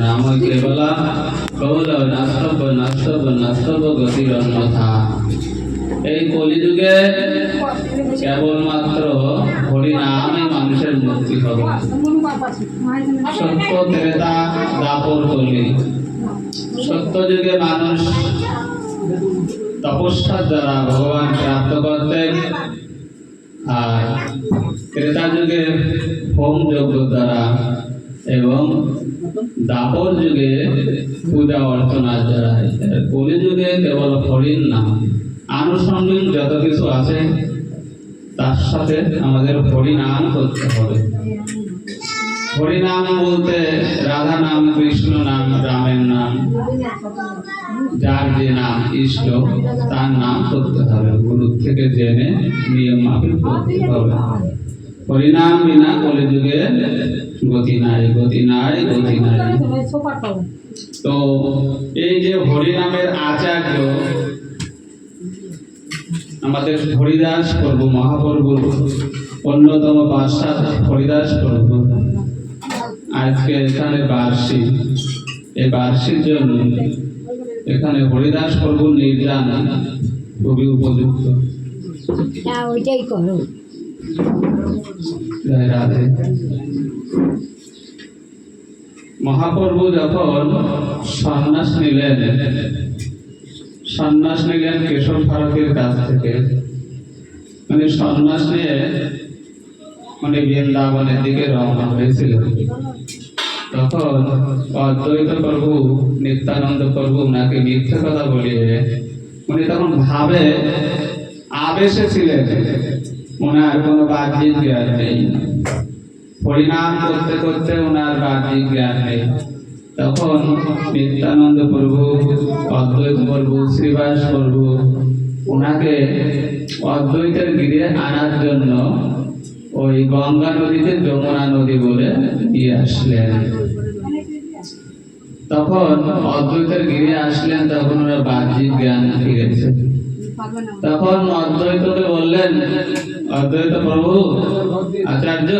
নাম কেবল কৌল নাস্তব নাস্তব নাস্তব গতির অন্যথা। এই কলিযুগে কেবলমাত্র হরি নামে মানুষের মুক্তি হবে। সত্য ত্রেতা দাপর কলি। সত্য যুগে মানুষ তপস্যার দ্বারা ভগবান প্রাপ্ত করতেন আর ত্রেতা যুগে হোম যজ্ঞ দ্বারা এবং দাপর যুগে পূজা অর্চনার দ্বারা কলি যুগে কেবল হরিণ নাম আনুষঙ্গিক যত কিছু আছে, তার সাথে আমাদের হরিনাম করতে হবে। হরিনাম বলতে রাধা নাম, কৃষ্ণ নাম, রামের নাম, যার যে নাম ইষ্ট, তার নাম করতে হবে। গুরু থেকে জেনে নিয়ম মাফিক করতে হবে। হরিনাম বিনা কলি যুগে গতি নাই গতি নাই গতি নাই। তো এই যে হরিনামের আচার্য, আমাদের হরিদাস প্রভু মহাপ্রভুর অন্যতম বাদশাহ হরিদাস প্রভু। আজকে এখানে বার্ষিক এই বার্ষিক জন্য এখানে হরিদাস প্রভুর নির্যান খুবই উপযুক্ত। হ্যাঁ ওইটাই করো। মহাপ্রভু যখন সন্ন্যাস নিলেন সন্ন্যাস নিলেন কেশব ভারতীর কাছ থেকে। মানে সন্ন্যাস নিয়ে মানে বৃন্দাবনের দিকে রওনা হয়েছিল। তখন অদ্বৈত প্রভু, নিত্যানন্দ প্রভু ওনাকে মিথ্যে কথা বলিয়ে, উনি তখন ভাবে, আবেশে ছিলেন। ওনার কোনো বাহ্যিক জ্ঞান নেই। পরিণাম করতে করতে ওনার বাহ্যিক জ্ঞান নেই। তখন নিত্যানন্দ প্রভু অদ্বৈত প্রভু শ্রীবাস প্রভু ওনাকে অদ্বৈতের গিরে আনার জন্য ওই গঙ্গা নদীতে যমুনা নদী বলে দিয়ে আসলেন। তখন অদ্বৈতের গিরে আসলেন তখন ওরা বাহ্যিক জ্ঞান ফিরেছে। তখন অদ্বৈতকে বললেন অদ্বৈত প্রভু, আচার্য,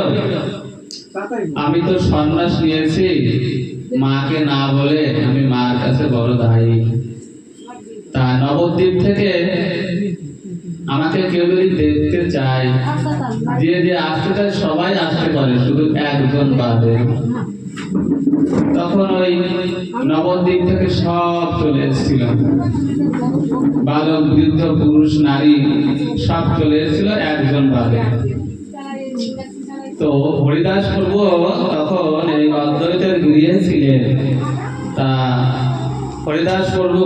আমি তো সন্ন্যাস নিয়েছি, মাকে না বলে আমি মার কাছে বড় দায়ী। তা নবদ্বীপ থেকে আমাকে কেউ যদি দেখতে চায় যে যে আসতে চায়, সবাই আসতে পারে, শুধু একজন বাদে। তখন ওই নবদ্বীপ থেকে সব চলে এসেছিল। বালক বৃদ্ধ পুরুষ নারী সব চলে এসেছিল, একজন বাদে। তো হরিদাস প্রভু তখন এই অদ্বৈতের গৃহে ছিলেন। তা হরিদাস প্রভু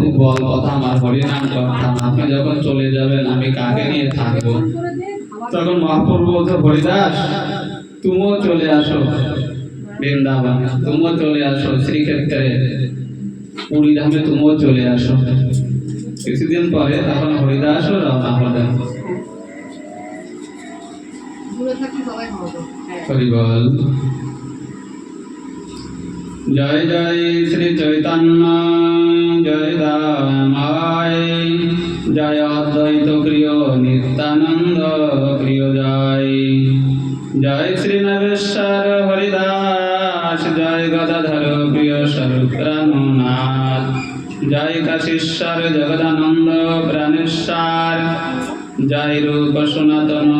খুব বড় কথা, আমার হরিনাম করতাম আপনি যখন চলে যাবেন, আমি কাকে নিয়ে থাকব? তখন মহাপ্রভু বলছে হরিদাস তুমিও চলে আসো। বৃন্দাবন তুমিও চলে আসো শ্রীক্ষেত্রে। পুরী ধামে তুমিও চলে আসো। কিছুদিন পরে তখন হরিদাসও রওনা হলেন। হরি বল। জয় জয় শ্রী চৈতন্য জয় দামায় জয় অদ্বৈত প্রিয় নিত্যানন্দ প্রিয় জয় জয় শ্রী নবেশ্বর হরিদাস, জয় গদাধর প্রিয় স্বরূপ্রাণনাথ জয় কাশীশ্বর জগদানন্দ প্রাণেশ্বর, জয় রূপ সনাতন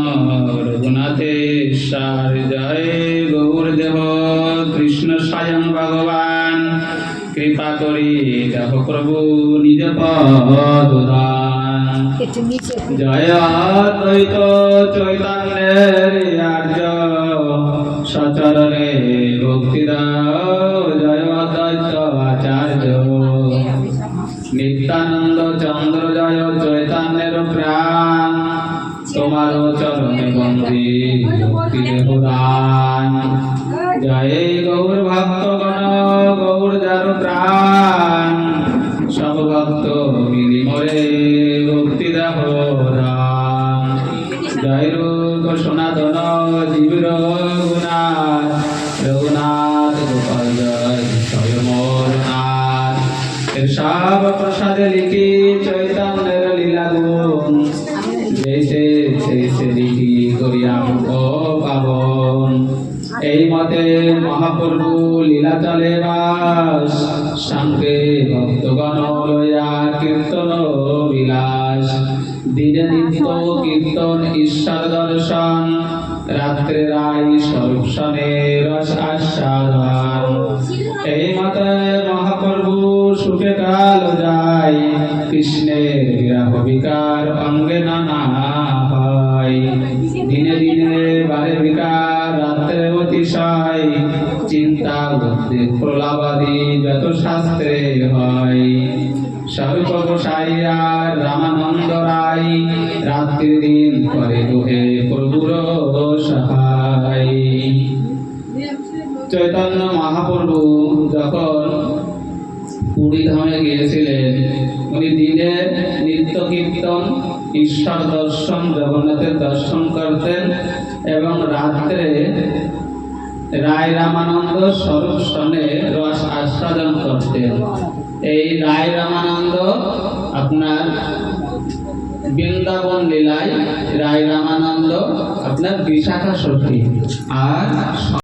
রঘুনাথেশ্বর, জয় গৌরদেব কৃষ্ণ স্বয়ং ভগবান। কৃপা করি দেহ প্রভু নিজ পদান একটু নিচে। জয় অদ্বৈত চৈতন্যের আর্য, সচরণে ভক্তি জয় অদ্বৈত আচার্য। নিত্যানন্দ চন্দ্র জয় চৈতন্যের প্রাণ তোমার চরণে বন্দী ভক্তি দেহ জয় গৌর ভক্তগণ রাম জয় রূপ সনাতন জীবর গুণাথ রঘুনাথ গোপাল জয় স্বয়মর নাথ সব প্রসাদ লিখি চৈতন্যের লীলা গুণ। যেসে সেসে লিখি করিয়াম পাবন। এই মতে মহাপ্রভু লীলা চলে বাস। সঙ্গে ভক্তগণ লয়া কীর্তন বিলাস। দিনে নিত্য কীর্তন ঈশ্বর দর্শন রাত্রে রায় স্বরূপ রস আস্বাদন। এই মতে মহাপ্রভু সুখে কাল যায়। কৃষ্ণের বিরাহ বিকার অঙ্গে নানা হয়। দিনে দিনে বারে বিকার রাত্রে অতিশয়। চিন্তা উদ্বেগ প্রলাবাদী যত শাস্ত্রে হয়। স্বরূপ গোসাইয়া রামানন্দ রায় রাত্রি দিন করে দুহে প্রভুর সহায়। চৈতন্য মহাপ্রভু যখন পুরী ধামে গিয়েছিলেন, উনি দিনে নিত্য কীর্তন, ঈশ্বর দর্শন, জগন্নাথের দর্শন করতেন এবং রাত্রে রায় রামানন্দ স্বরূপ সনে রস আস্বাদন করতেন। এই রায় রামানন্দ আপনার বৃন্দাবন লীলায় রায় রামানন্দ আপনার বিশাখা সখী আর